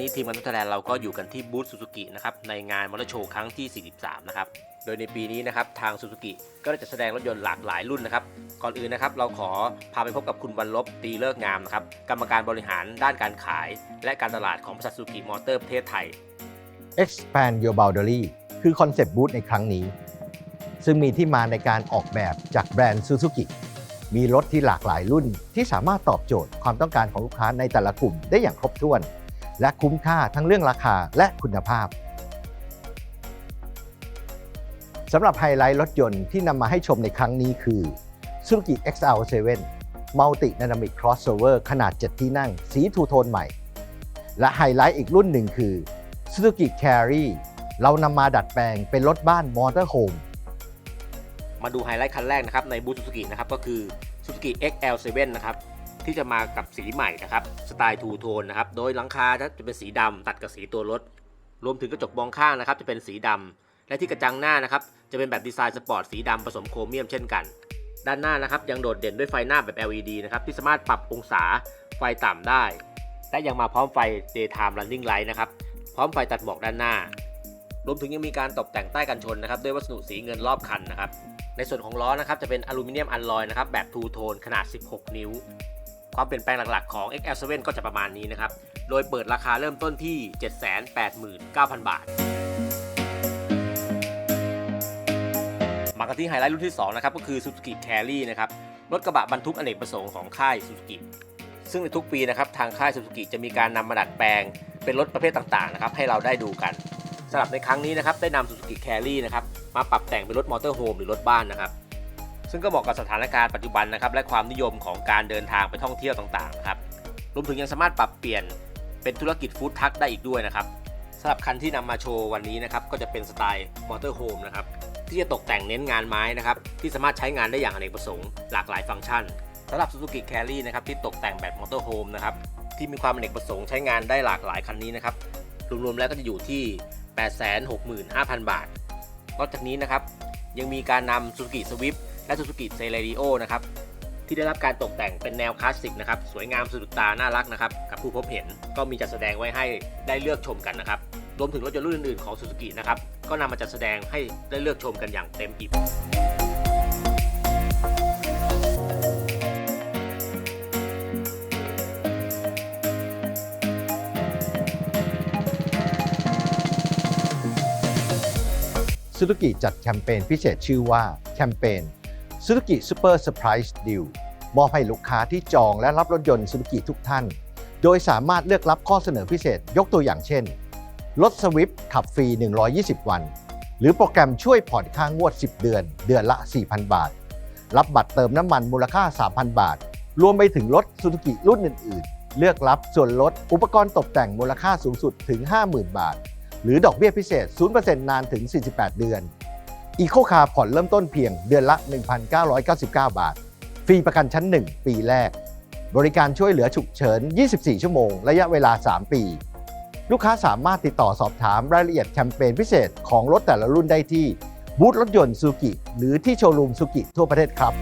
นี้ทีมงานนัทแลนด์เราก็อยู่กันที่บูธซูซูกินะครับในงานมอเตอร์โชว์ครั้งที่ 43 นะครับ โดยในปีนี้นะครับทางซูซูกิก็จัดแสดงรถยนต์หลากหลายรุ่นนะครับ ก่อนอื่นนะครับเราขอพาไปพบกับคุณบรรลบตีเลิกงามนะครับกรรมการบริหารด้านการขาย และการตลาดของบริษัทซูซูกิมอเตอร์ประเทศไทย Expand Your Boundary คือคอนเซปต์บูธในครั้งนี้ ซึ่งมีที่มาในการออกแบบจากแบรนด์ Suzuki มีรถที่หลากหลายรุ่นที่สามารถตอบโจทย์ความต้องการของลูกค้าในแต่ละกลุ่มได้อย่างครบถ้วน และคุ้มค่าทั้งเรื่องราคาและคุณภาพสำหรับไฮไลท์รถยนต์ที่นำมาให้ชมในครั้งนี้คือ Suzuki XL7 Multi Dynamic Crossover ขนาด 7 ที่นั่ง สีทูโทนใหม่ และไฮไลท์อีกรุ่นหนึ่งคือ Suzuki Carry เรานำมาดัดแปลงเป็นรถบ้านมอเตอร์โฮมมาดูไฮไลท์คันแรกนะครับในบูธซูซูกินะครับก็คือ Suzuki XL7 นะครับ ที่จะมากับสีใหม่นะครับสไตล์ทูโทนนะครับโดยหลังคาจะเป็นสีดำตัดกับสีตัวรถ รวมถึงกระจกมองข้างนะครับจะเป็นสีดำและที่กระจังหน้านะครับจะเป็นแบบดีไซน์สปอร์ตสีดำผสมโครเมียมเช่นกัน ด้านหน้านะครับยังโดดเด่นด้วยไฟหน้าแบบ LED นะครับที่สามารถปรับองศาไฟต่ำได้ และยังมาพร้อมไฟ daytime running light นะครับพร้อมไฟตัดหมอกด้านหน้ารวมถึงยังมีการตกแต่งใต้กันชนนะครับด้วยวัสดุสีเงินรอบคันนะครับในส่วนของล้อนะครับจะเป็นอลูมิเนียมอัลลอยนะครับแบบทูโทนขนาด 16 นิ้ว ความเปลี่ยนแปลงหลักๆของ XL7 ก็จะประมาณนี้นะครับ โดยเปิดราคาเริ่มต้นที่ 789,000 บาท มากันที่ไฮไลท์รุ่นที่ 2 นะครับ ก็คือ Suzuki Carry นะครับ รถกระบะบรรทุกอเนกประสงค์ของค่าย Suzuki ซึ่งในทุกปีนะครับทางค่าย Suzuki จะมีการนำมาดัดแปลง เป็นรถประเภทต่างๆนะครับให้เราได้ดูกันสำหรับในครั้งนี้นะครับได้นำ Suzuki Carry นะครับมาปรับแต่งเป็นรถมอเตอร์โฮมหรือรถบ้านนะครับ ซึ่งก็เหมาะกับสถานการณ์ปัจจุบันนะครับและความนิยมของการเดินทางไปท่องเที่ยวต่างๆครับรวมถึงยังสามารถปรับเปลี่ยนเป็นธุรกิจฟู้ดทัคได้อีกด้วยนะครับสำหรับคันที่นำมาโชว์วันนี้นะครับก็จะเป็นสไตล์มอเตอร์โฮมนะครับที่จะตกแต่งเน้นงานไม้นะครับที่สามารถใช้งานได้อย่างอเนกประสงค์หลากหลายฟังก์ชันสำหรับ Suzuki Carry นะครับที่ตกแต่งแบบมอเตอร์โฮมนะครับที่มีความอเนกประสงค์ใช้งานได้หลากหลายคันนี้นะครับรวมๆแล้วก็จะอยู่ที่ 865,000 บาท นอกจากนี้นะครับยังมีการนำ Suzuki Swift และ Suzuki Celerio นะครับที่ได้รับการตกแต่งเป็นแนวคลาสสิกนะครับสวยงามสะดุดตาน่ารักนะครับกับผู้พบเห็นก็มีจัดแสดงไว้ให้ได้เลือกชมกันนะครับรวมถึงรถยนต์รุ่นอื่นๆของ Suzuki นะครับก็นำมาจัดแสดงให้ได้เลือกชมกันอย่างเต็มอิ่ม Suzuki จัดแคมเปญพิเศษชื่อว่าแคมเปญ Suzuki Super Surprise Deal มอบให้ลูกค้าที่จองและรับรถยนต์ Suzuki ทุกท่าน โดยสามารถเลือกรับข้อเสนอพิเศษยกตัวอย่างเช่น รถ Swift ขับฟรี 120 วัน หรือโปรแกรมช่วยผ่อนค่างวด 10 เดือน เดือนละ 4,000 บาท รับบัตรเติมน้ำมันมูลค่า 3,000 บาท รวมไปถึงรถ Suzuki รุ่นอื่น ๆ เลือกรับส่วนลดอุปกรณ์ตกแต่งมูลค่าสูงสุดถึง 50,000 บาท หรือดอกเบี้ยพิเศษ 0%นานถึง 48 เดือน อีโคคาร์ผ่อนเริ่มต้นเพียงเดือนละ 1,999 บาท ฟรีประกันชั้น 1 ปีแรก บริการช่วยเหลือฉุกเฉิน 24 ชั่วโมง ระยะเวลา 3 ปี ลูกค้าสามารถติดต่อสอบถามรายละเอียดแคมเปญพิเศษของรถแต่ละรุ่นได้ที่บูธรถยนต์ซูกิหรือที่โชว์รูมซูกิทั่วประเทศครับ